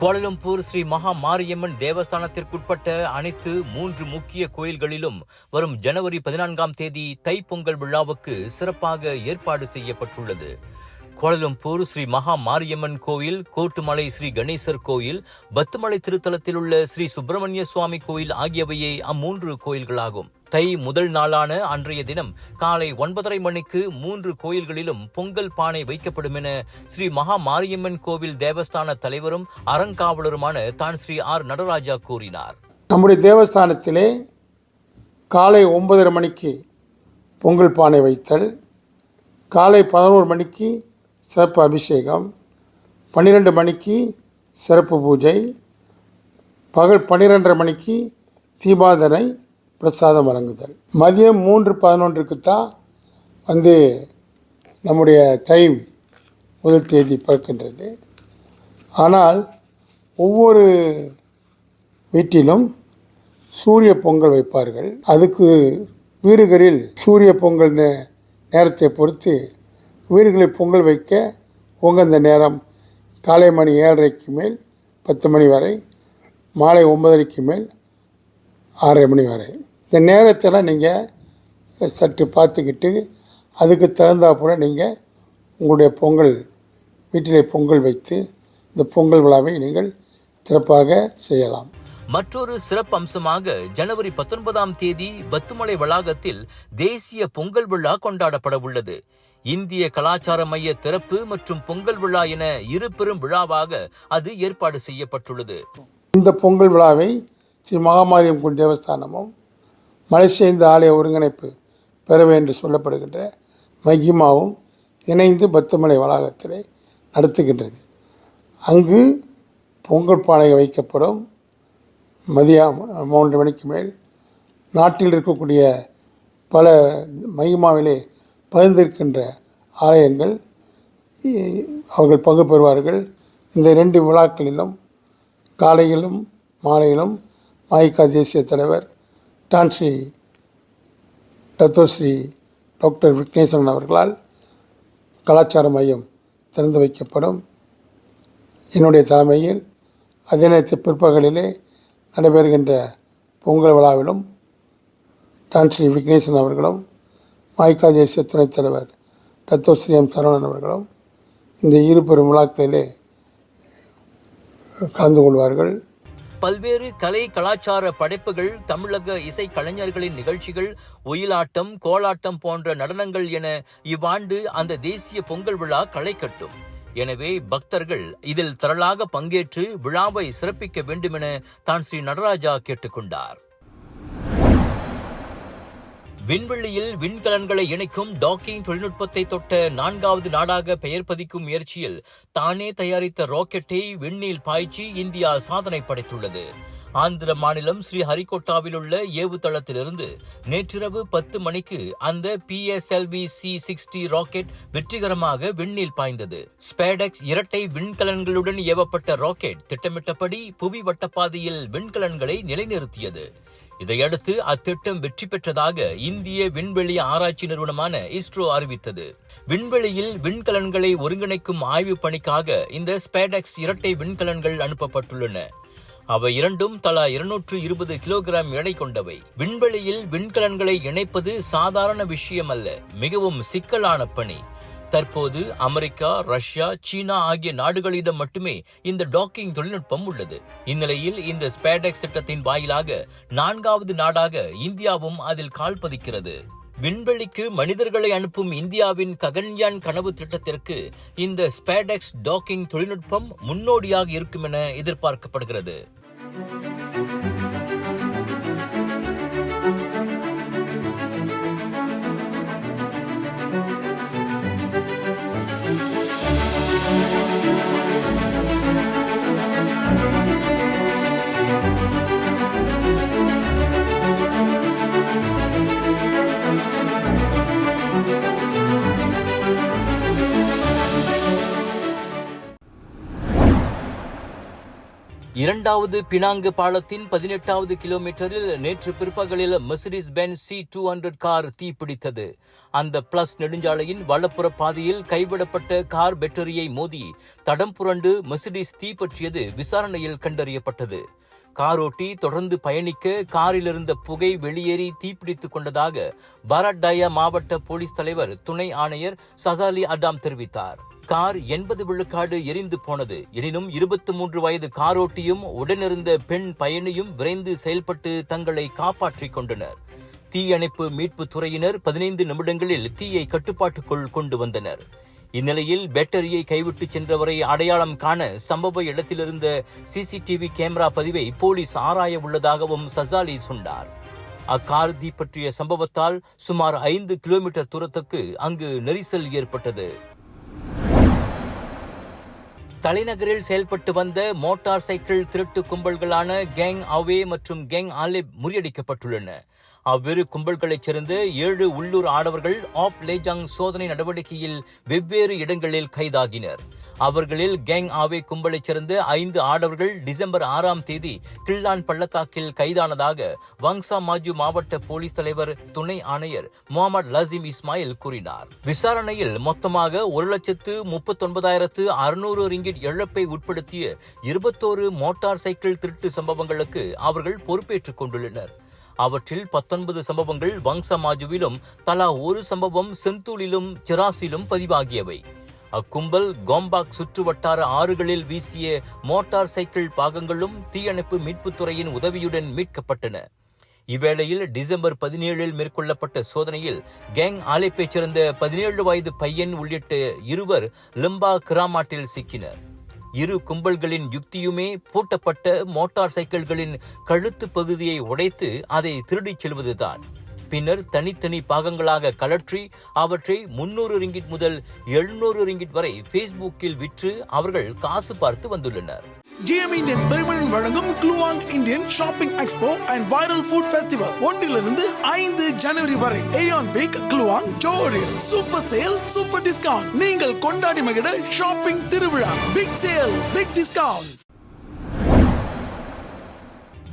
கோலலம்பூர் ஸ்ரீ மகா மாரியம்மன் தேவஸ்தானத்திற்குட்பட்ட அனைத்து மூன்று முக்கிய கோயில்களிலும் வரும் ஜனவரி பதினான்காம் தேதி தைப்பொங்கல் விழாவுக்கு சிறப்பாக ஏற்பாடு செய்யப்பட்டுள்ளது. கோலலம்பூர் ஸ்ரீ மகா மாரியம்மன் கோயில் கோட்டுமலை ஸ்ரீ கணேசர் கோயில் பத்துமலை திருத்தலத்தில் உள்ள ஸ்ரீ சுப்பிரமணிய சுவாமி கோயில் ஆகியவையே அம்மூன்று கோயில்களாகும். தை முதல் நாளான அன்றைய தினம் காலை ஒன்பதரை மணிக்கு மூன்று கோயில்களிலும் பொங்கல் பானை வைக்கப்படும் என ஸ்ரீ மகா மாரியம்மன் கோவில் தேவஸ்தான தலைவரும் அறங்காவலருமான தான் ஸ்ரீ ஆர் நடராஜா கூறினார். நம்முடைய தேவஸ்தானத்திலே காலை ஒன்பதரை மணிக்கு பொங்கல் பானை வைத்தல் காலை பதினோரு மணிக்கு சிறப்பு அபிஷேகம் பன்னிரெண்டு மணிக்கு சிறப்பு பூஜை பகல் பன்னிரெண்டரை மணிக்கு தீபாதனை பிரசாதம் வழங்குதல். மதியம் மூன்று பதினொன்றுக்கு தான் வந்து நம்முடைய டைம் முதல் தேதி பிறக்கின்றது. ஆனால் ஒவ்வொரு வீட்டிலும் சூரிய பொங்கல் வைப்பார்கள். அதுக்கு வீடுகளில் சூரிய பொங்கல் நே நேரத்தை பொறுத்து வீடுகளில் பொங்கல் வைக்க உகந்த நேரம் காலை மணி ஏழரைக்கு மேல் பத்து மணி வரை மாலை ஒன்பதரைக்கு மேல் ஆறரை மணி வரை. இந்த நேரத்தில் நீங்கள் சற்று பார்த்துக்கிட்டு அதுக்கு தகுந்தாப்புல நீங்கள் உங்களுடைய பொங்கல் வீட்டிலே பொங்கல் வைத்து இந்த பொங்கல் விழாவை நீங்கள் சிறப்பாக செய்யலாம். மற்றொரு சிறப்பு அம்சமாக ஜனவரி பத்தொன்பதாம் தேதி பத்துமலை வளாகத்தில் தேசிய பொங்கல் விழா கொண்டாடப்பட உள்ளது. இந்திய கலாச்சார மைய திறப்பு மற்றும் பொங்கல் விழா என இரு பெரும் விழாவாக அது ஏற்பாடு செய்யப்பட்டுள்ளது. இந்த பொங்கல் விழாவை ஸ்ரீ மகாமாரியம் தேவஸ்தானமும் மலேசிய இந்து ஆலய ஒருங்கிணைப்பு பெறவே என்று சொல்லப்படுகின்ற மகிமாவும் இணைந்து பத்துமலை வளாகத்திலே நடத்துகின்றது. அங்கு பொங்கல் பானை வைக்கப்படும். மதியம் மூன்று மணிக்கு மேல் நாட்டில் இருக்கக்கூடிய பல மகிமாவிலே பகிர்ந்திருக்கின்ற ஆலயங்கள் அவர்கள் பங்கு பெறுவார்கள். இந்த ரெண்டு விழாக்களிலும் காலையிலும் மாலையிலும் மாயிக்கா தேசிய தலைவர் டான்ஸ்ரீ டத்தோஸ்ரீ டாக்டர் விக்னேஸ்வரன் அவர்களால் கலாச்சார மையம் திறந்து வைக்கப்படும். என்னுடைய தலைமையில் அதே நேரத்தில் பிற்பகலிலே நடைபெறுகின்ற பொங்கல் விழாவிலும் டான் ஸ்ரீ விக்னேஸ்வரன் அவர்களும் மாய்கா தேசிய துணைத் தலைவர் டத்தோஸ்ரீ எம் சரவணன் அவர்களும் இந்த இரு பெரும் விழாக்களிலே கலந்து கொள்வார்கள். பல்வேறு கலை கலாச்சார படைப்புகள் தமிழக இசை கலைஞர்களின் நிகழ்ச்சிகள் ஒயிலாட்டம் கோலாட்டம் போன்ற நடனங்கள் என இவ்வாண்டு அந்த தேசிய பொங்கல் விழா களை கட்டும். எனவே பக்தர்கள் இதில் திரளாக பங்கேற்று விழாவை சிறப்பிக்க வேண்டுமென தான் ஸ்ரீ நடராஜா கேட்டுக்கொண்டார். விண்வெளியில் விண்கலன்களை இணைக்கும் டாக்கிங் தொழில்நுட்பத்தை தொட்ட நான்காவது நாடாக பெயர் பதிக்கும் முயற்சியில் தானே தயாரித்த ராக்கெட்டை விண்ணில் பாய்ச்சி இந்தியா சாதனை படைத்துள்ளது. ஆந்திர மாநிலம் ஸ்ரீஹரிகோட்டாவில் உள்ள ஏவுதளத்திலிருந்து நேற்றிரவு பத்து மணிக்கு அந்த பிஎஸ்எல்வி சி சிக்ஸ்டி ராக்கெட் வெற்றிகரமாக விண்ணில் பாய்ந்தது. ஸ்பேடெக்ஸ் இரட்டை விண்கலன்களுடன் ஏவப்பட்ட ராக்கெட் திட்டமிட்டபடி புவி வட்டப்பாதையில் விண்கலன்களை நிலைநிறுத்தியது. இதையடுத்து அத்திட்டம் வெற்றி பெற்றதாக இந்திய விண்வெளி ஆராய்ச்சி நிறுவனமான இஸ்ரோ அறிவித்தது. விண்வெளியில் விண்கலன்களை ஒருங்கிணைக்கும் ஆய்வுப் பணிக்காக இந்த ஸ்பேடெக்ஸ் இரட்டை விண்கலன்கள் அனுப்பப்பட்டுள்ளன. அவை இரண்டும் தலா இருநூற்று இருபது கிலோகிராம் எடை கொண்டவை. விண்வெளியில் விண்கலன்களை இணைப்பது சாதாரண விஷயம் அல்ல மிகவும் சிக்கலான பணி. தற்போது அமெரிக்கா ரஷ்யா சீனா ஆகிய நாடுகளிடம் மட்டுமே இந்த டாக்கிங் தொழில்நுட்பம் உள்ளது. இந்நிலையில் இந்த ஸ்பேடெக்ஸ் திட்டத்தின் வாயிலாக நான்காவது நாடாக இந்தியாவும் அதில் கால் பதிக்கிறது. விண்வெளிக்கு மனிதர்களை அனுப்பும் இந்தியாவின் ககன்யான் கனவு திட்டத்திற்கு இந்த ஸ்பேடெக்ஸ் டாக்கிங் தொழில்நுட்பம் முன்னோடியாக இருக்கும் என எதிர்பார்க்கப்படுகிறது. இரண்டாவது பினாங்கு பாலத்தின் பதினெட்டாவது கிலோமீட்டரில் நேற்று பிற்பகலில் Mercedes Benz C two hundred car தீப்பிடித்தது. அந்த பிளஸ் நெடுஞ்சாலையின் வலப்புற பாதையில் கைவிடப்பட்ட கார் பேட்டரியை மோதி தடம் புரண்டு மெர்சிடிஸ் தீப்பற்றியது விசாரணையில் கண்டறியப்பட்டது. காரோட்டி தொடர்ந்து பயணிக்க காரிலிருந்த புகை வெளியேறி தீப்பிடித்துக் கொண்டதாக பாராட்டயா மாவட்ட போலீஸ் தலைவர் துணை ஆணையர் சசாலி அடாம் தெரிவித்தார். கார் எண்பது விழுக்காடு எரிந்து போனது. எனினும் இருபத்தி மூன்று வயது காரோட்டியும் உடனிருந்த பெண் பயணியும் விரைந்து செயல்பட்டு தங்களை காப்பாற்றிக் கொண்டனர். தீயணைப்பு மீட்பு துறையினர் பதினைந்து நிமிடங்களில் தீயை கட்டுப்பாட்டுக்குள் கொண்டு வந்தனர். இந்நிலையில் பேட்டரியை கைவிட்டு சென்றவரை அடையாளம் காண சம்பவ இடத்திலிருந்த சிசிடிவி கேமரா பதிவை போலீஸ் ஆராய உள்ளதாகவும் சசாலி சொன்னார். அக்கார் தீப்பற்றிய சம்பவத்தால் சுமார் ஐந்து கிலோமீட்டர் தூரத்துக்கு அங்கு நெரிசல் ஏற்பட்டது. தலைநகரில் செயல்பட்டு வந்த மோட்டார் சைக்கிள் திருட்டு கும்பல்களான கேங் அவே மற்றும் கேங் ஆலிப் முறியடிக்கப்பட்டுள்ளன. அவ்விரு கும்பல்களைச் சேர்ந்த ஏழு உள்ளூர் ஆடவர்கள் ஆப் லேஜாங் சோதனை நடவடிக்கையில் வெவ்வேறு இடங்களில் கைதாகினர். அவர்களில் கேங் ஆவே கும்பலைச் சேர்ந்த ஐந்து ஆடவர்கள் டிசம்பர் ஆறாம் தேதி கிள்ளான் பள்ளத்தாக்கில் கைதானதாக வங்சா மாஜு மாவட்ட போலீஸ் தலைவர் துணை ஆணையர் முகமது லசிம் இஸ்மாயில் கூறினார். விசாரணையில் மொத்தமாக ஒரு லட்சத்து முப்பத்தொன்பதாயிரத்து அறுநூறு ரிங்கிட் இழப்பை உட்படுத்திய இருபத்தோரு மோட்டார் சைக்கிள் திருட்டு சம்பவங்களுக்கு அவர்கள் பொறுப்பேற்றுக் கொண்டுள்ளனர். அவற்றில் பத்தொன்பது சம்பவங்கள் வங்சமாஜுவிலும் தலா ஒரு சம்பவம் செந்தூலிலும் சிராசிலும் பதிவாகியவை. அக்கும்பல் கோம்பாக் சுற்றுவட்டார ஆறுகளில் வீசிய மோட்டார் சைக்கிள் பாகங்களும் தீயணைப்பு மீட்புத்துறையின் உதவியுடன் மீட்கப்பட்டன. இவ்வேளையில் டிசம்பர் பதினேழில் மேற்கொள்ளப்பட்ட சோதனையில் கேங் ஆலைப்பைச் சேர்ந்த பதினேழு வயது பையன் உள்ளிட்ட இருவர் லிம்பா கிராமாட்டில் சிக்கினர். இரு கும்பல்களின் யுக்தியுமே பூட்டப்பட்ட மோட்டார் சைக்கிள்களின் கழுத்து பகுதியை உடைத்து அதை திருடிச் செல்வதுதான். பின்னர் தனித்தனி பாகங்களாக கலற்றி அவற்றை முன்னூறு ரிங்கிட் முதல் எழுநூறு ரிங்கிட் வரை ஃபேஸ்புக்கில் விற்று அவர்கள் காசு பார்த்து வந்துள்ளனர். ஜிஎம் இந்தியன்ஸ் பெருமளன் வழங்கும் Kluang Indian shopping expo and viral food festival ஒன்றிலிருந்து ஐந்து ஜனவரி வரை ஏயான் பிக் க்ளூவாங் ஜோடில் சூப்பர் சேல் சூப்பர் டிஸ்கவுண்ட் நீங்கள் கொண்டாடி மகிழ ஷாப்பிங் திருவிழா. Big sale big discount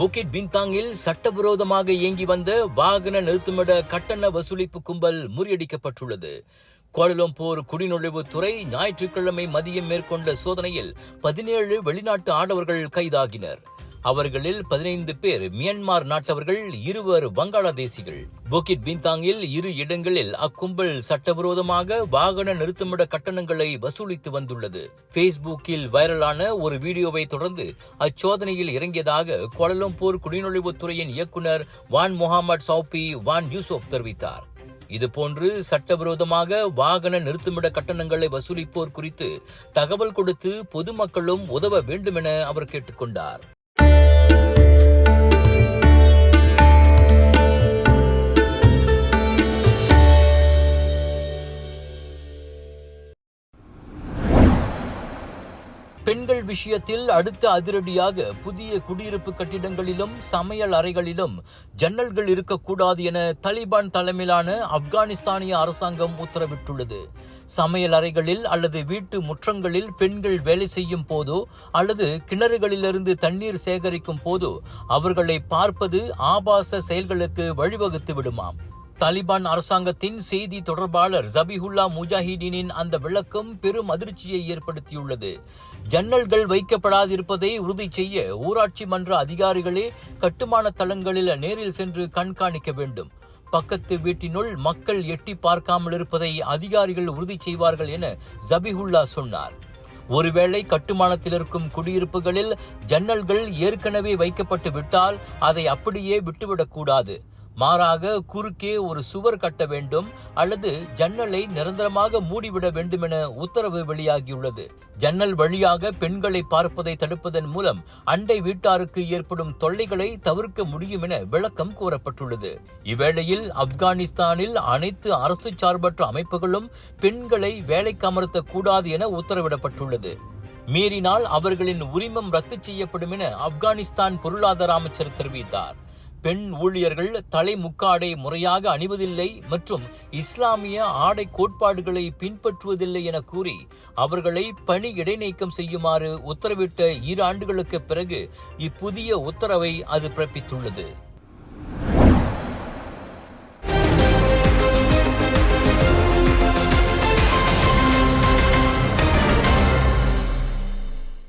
Bukit பின்தாங்கில் சட்டவிரோதமாக இயங்கி வந்த வாகன நிறுத்துமிட கட்டண வசூலிப்பு கும்பல் முறியடிக்கப்பட்டுள்ளது. கோலலம்பூர் குடிநுழைவுத்துறை ஞாயிற்றுக்கிழமை மதியம் மேற்கொண்ட சோதனையில் பதினேழு வெளிநாட்டு ஆடவர்கள் கைதாகினர். அவர்களில் பதினைந்து பேர் மியான்மர் நாட்டவர்கள் இருவர் வங்காளதேசிகள். புக்கிட் பின்தாங்கில் இரு இடங்களில் அக்கும்பல் சட்டவிரோதமாக வாகன நிறுத்துமிட கட்டணங்களை வசூலித்து வந்துள்ளது. பேஸ்புக்கில் வைரலான ஒரு வீடியோவை தொடர்ந்து அச்சோதனையில் இறங்கியதாக கோலலம்பூர் குடிநுழைவுத்துறையின் இயக்குனர் வான் முகமது சௌபி வான் யூசுப் தெரிவித்தார். இதுபோன்று சட்டவிரோதமாக வாகன நிறுத்துமிட கட்டணங்களை வசூலிப்போர் குறித்து தகவல் கொடுத்து பொதுமக்களும் உதவ வேண்டும் என அவர் கேட்டுக்கொண்டார். பெண்கள் விஷயத்தில் அடுத்த அதிரடியாக புதிய குடியிருப்பு கட்டிடங்களிலும் சமையல் அறைகளிலும் ஜன்னல்கள் இருக்கக்கூடாது என தலிபான் தலைமையிலான ஆப்கானிஸ்தானிய அரசாங்கம் உத்தரவிட்டுள்ளது. சமையல் அறைகளில் அல்லது வீட்டு முற்றங்களில் பெண்கள் வேலை செய்யும் போதோ அல்லது கிணறுகளிலிருந்து தண்ணீர் சேகரிக்கும் போதோ அவர்களை பார்ப்பது ஆபாச செயல்களுக்கு வழிவகுத்து விடுமாம். தாலிபான் அரசாங்கத்தின் செய்தி தொடர்பாளர் ஜபிஹுல்லா முஜாஹிதீனின் அந்த விளக்கம் பெரும் அதிர்ச்சியை ஏற்படுத்தியுள்ளது. ஜன்னல்கள் வைக்கப்படாதிருப்பதை உறுதி செய்ய ஊராட்சி மன்ற அதிகாரிகளே கட்டுமான தளங்களில் நேரில் சென்று கண்காணிக்க வேண்டும். பக்கத்து வீட்டினுள் மக்கள் எட்டி பார்க்காமல் இருப்பதை அதிகாரிகள் உறுதி செய்வார்கள் என ஜபிஹுல்லா சொன்னார். ஒருவேளை கட்டுமானத்தில் இருக்கும் குடியிருப்புகளில் ஜன்னல்கள் ஏற்கனவே வைக்கப்பட்டு விட்டால் அதை அப்படியே விட்டுவிடக்கூடாது மாறாக குறுக்கே ஒரு சுவர் கட்ட வேண்டும் அல்லது ஜன்னலை நிரந்தரமாக மூடிவிட வேண்டும் என உத்தரவு வெளியாகியுள்ளது. ஜன்னல் வழியாக பெண்களை பார்ப்பதை தடுப்பதன் மூலம் அண்டை வீட்டாருக்கு ஏற்படும் தொல்லைகளை தவிர்க்க முடியும் என விளக்கம் கூறப்பட்டுள்ளது. இவ்வேளையில் ஆப்கானிஸ்தானில் அனைத்து அரசு சார்பற்ற அமைப்புகளும் பெண்களை வேலைக்கு அமர்த்தக் கூடாது என உத்தரவிடப்பட்டுள்ளது. மீறினால் அவர்களின் உரிமம் ரத்து செய்யப்படும் என ஆப்கானிஸ்தான் பொருளாதார அமைச்சர் தெரிவித்தார். பெண் ஊழியர்கள் தலை முக்காடை முறையாக அணிவதில்லை மற்றும் இஸ்லாமிய ஆடை கோட்பாடுகளை பின்பற்றுவதில்லை என கூறி அவர்களை பணி இடைநீக்கம் செய்யுமாறு உத்தரவிட்ட இரு ஆண்டுகளுக்கு பிறகு இப்புதிய உத்தரவை அது பிறப்பித்துள்ளது.